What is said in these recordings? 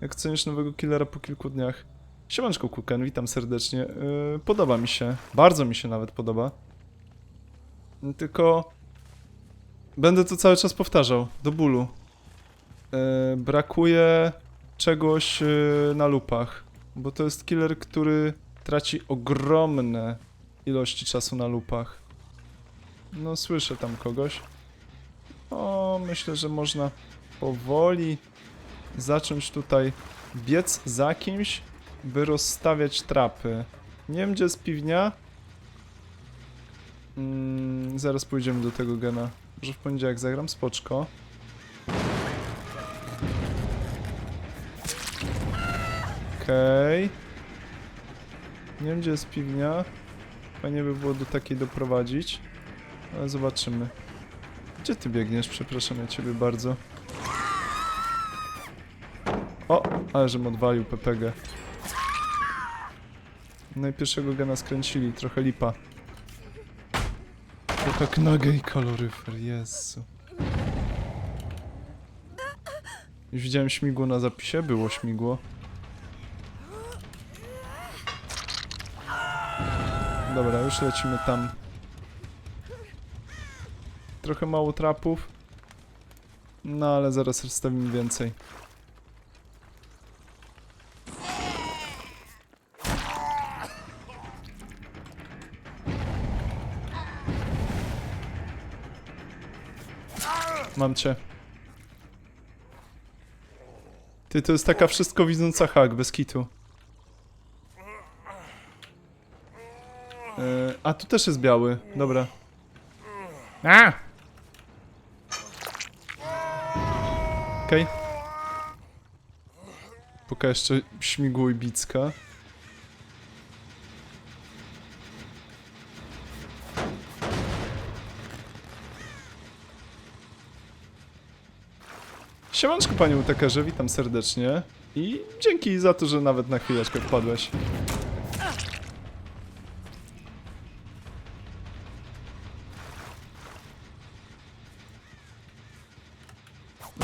Jak cenisz nowego killera po kilku dniach? Siemanczko Kuken, witam serdecznie. Yy, podoba mi się, bardzo mi się nawet podoba. Tylko... Będę to cały czas powtarzał, do bólu. Yy, brakuje czegoś yy, na lupach, bo to jest killer, który traci ogromne ilości czasu na lupach. No, słyszę tam kogoś. O, myślę, że można powoli zacząć tutaj biec za kimś, by rozstawiać trapy. Nie wiem, gdzie jest piwnia. Mm, zaraz pójdziemy do tego gena. Może w poniedziałek zagram, spoczko. Okej. Nie wiem, gdzie jest piwnia. Fajnie by było do takiej doprowadzić. Ale zobaczymy. Gdzie ty biegniesz? Przepraszam ja ciebie bardzo. O, ale żem odwalił PPG. No i pierwszego gena skręcili, trochę lipa. To tak nagie i kaloryfer, Jezu. Już widziałem śmigło na zapisie, było śmigło. Dobra, już lecimy tam. Trochę mało trapów. No ale zaraz rozstawimy więcej. Mam cię. Ty, to jest taka wszystko widząca hak, bez kitu. Yy, a, tu też jest biały. Dobra. A! Okej. Póka jeszcze śmigło i bicka. Siemanczko panie utekerze, witam serdecznie. I dzięki za to, że nawet na chwileczkę wpadłeś.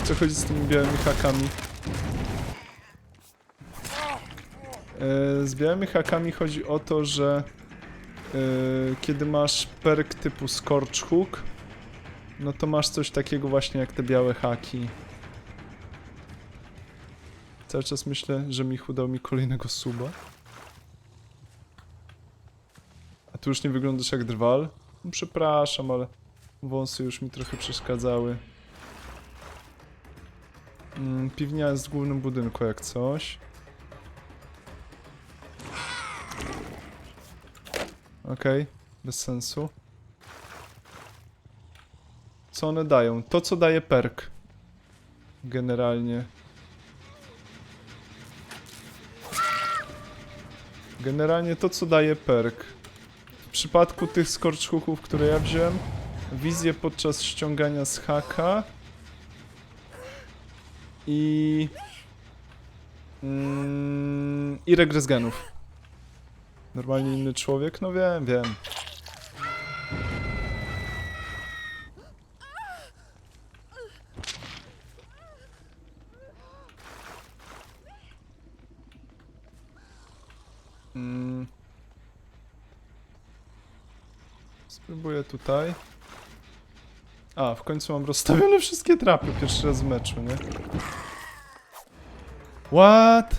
Co chodzi z tymi białymi hakami? E, Z białymi hakami chodzi o to, że e, kiedy masz perk typu Scorch Hook, no to masz coś takiego właśnie jak te białe haki. Cały czas myślę, że Michu dał mi kolejnego suba. A tu już nie wyglądasz jak drwal? No, przepraszam, ale wąsy już mi trochę przeszkadzały. Mm, piwnia jest w głównym budynku jak coś. Okej, bez sensu. Co one dają? To, co daje perk. Generalnie. Generalnie to, co daje perk. W przypadku tych skorczchuchów, które ja wziąłem, wizję podczas ściągania z haka i... Mm, I regres genów. Normalnie inny człowiek? No wiem, wiem. Spróbuję tutaj. A, w końcu mam rozstawione wszystkie trapy pierwszy raz w meczu, nie? What?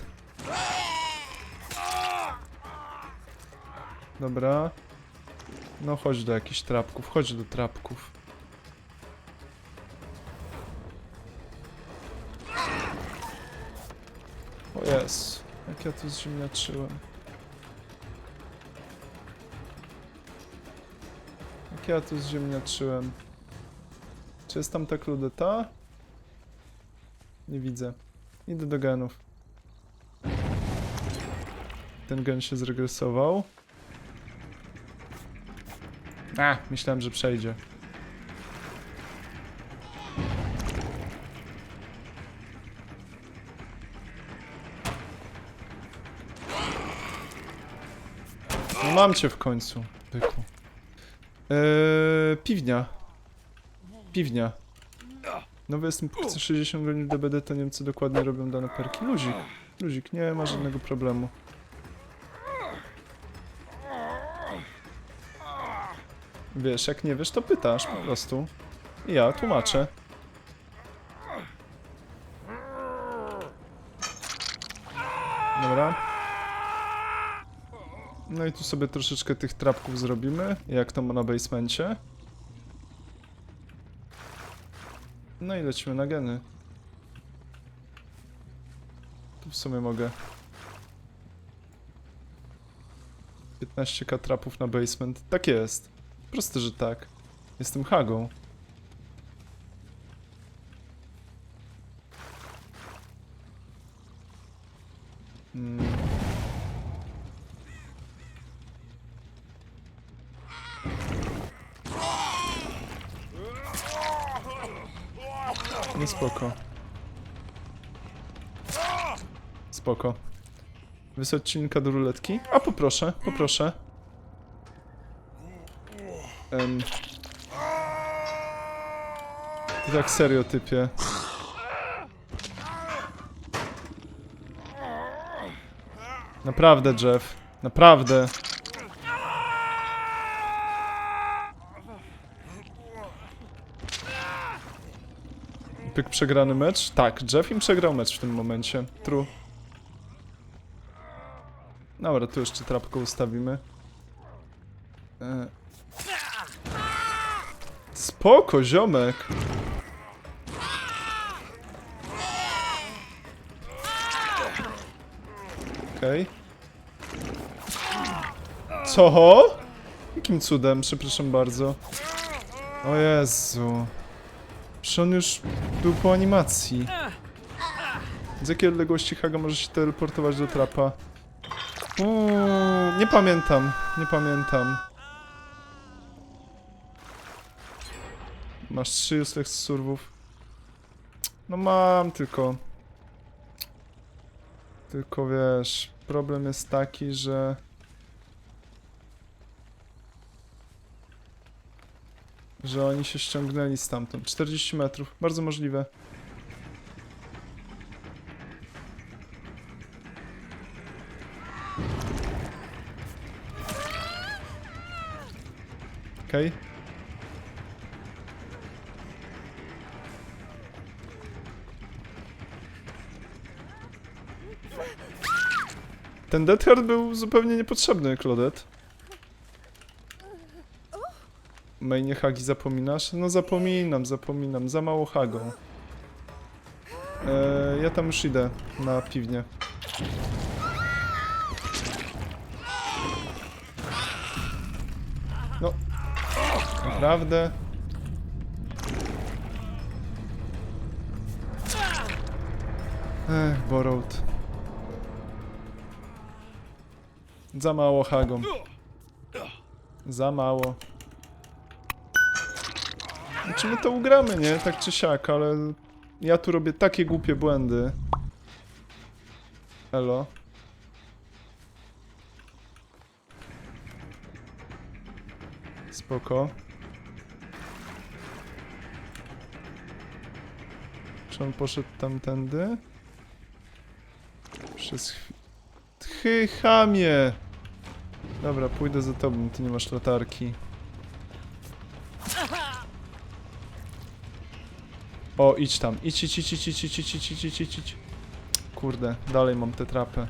Dobra. No chodź do jakichś trapków, chodź do trapków. O jest, jak ja tu zziemniaczyłem. Ja tu zziemniaczyłem. Czy jest tam ta kludeta? Nie widzę. Idę do genów. Ten gen się zregresował. A, myślałem, że przejdzie. Mam cię w końcu, byku. Eee, piwnia. Piwnia. Nowy jestem póki co 60 godzin w DBD, to nie wiem co dokładnie robią dane perki. Luzik, luzik, nie ma żadnego problemu. Wiesz, jak nie wiesz, to pytasz po prostu. I ja tłumaczę. Dobra. No i tu sobie troszeczkę tych trapków zrobimy, jak to ma na basemencie. No i lecimy na geny. Tu w sumie mogę. 15k trapów na basement. Tak jest. Proste, że tak. Jestem Hagą. Mm. No spoko. Spoko. Wysłać do ruletki? A poproszę, poproszę. Em. Ty tak serio typie. Naprawdę, Jeff. Naprawdę. Pyk przegrany mecz? Tak, Jeff im przegrał mecz w tym momencie. True. Dobra, tu jeszcze trapkę ustawimy. E. Spoko, ziomek. Okej. Co? Jakim cudem, przepraszam bardzo. O Jezu. Przecież on już był po animacji. Z jakiej odległości Haga może się teleportować do trapa? Uuu, nie pamiętam, nie pamiętam. Masz trzy useless surwów. No mam, tylko... Tylko wiesz, problem jest taki, że... Że oni się ściągnęli stamtąd. 40 metrów, bardzo możliwe. Okej. Ten Death Heart był zupełnie niepotrzebny, Claudette. Mainie hagi zapominasz? No zapominam, zapominam. Za mało hagą. Eee, ja tam już idę na piwnię. No. Naprawdę? Ech. Za mało hagą. Za mało. Czy my to ugramy, nie? Tak czy siak, ale ja tu robię takie głupie błędy. Elo. Spoko. Czy on poszedł tamtędy? Przez chwilę. Tchy, chamie! Dobra, pójdę za tobą, ty nie masz latarki. O, idź tam. Idź, idź, idź, idź, idź, idź, idź, idź, idź, idź, idź. Kurde, dalej mam tę trapę.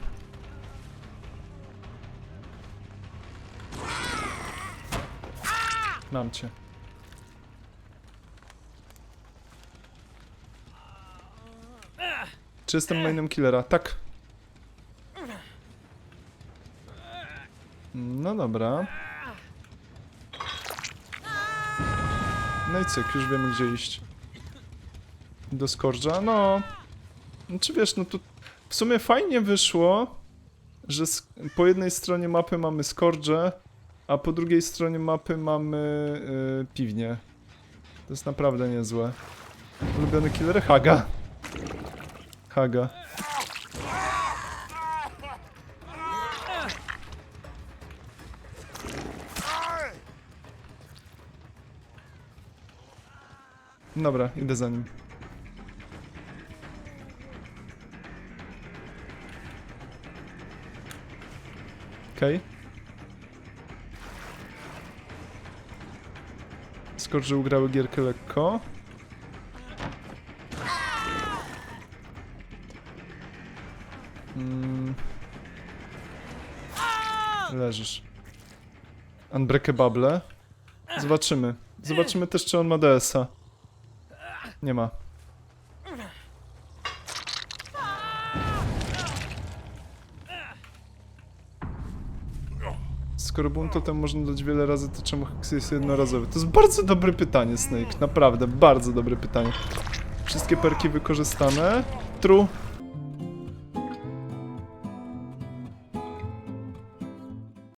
Mam cię. Czy jestem mainem killera? Tak. No dobra. No i cyk, już wiemy gdzie iść. Do Scourge'a? No. Czy wiesz, no tu w sumie fajnie wyszło, że po jednej stronie mapy mamy Scourge'ę, a po drugiej stronie mapy mamy yy, piwnię. To jest naprawdę niezłe. Ulubiony killer? Haga. Haga. Dobra, idę za nim. Okej. Skoro, że ugrały gierkę lekko. Mm. Leżysz. Unbreakable. Zobaczymy. Zobaczymy też, czy on ma DS-a. Nie ma. Skoro bunt totem można dać wiele razy, to czemu Hex jest jednorazowy? To jest bardzo dobre pytanie, Snake. Naprawdę, bardzo dobre pytanie. Wszystkie perki wykorzystane. True.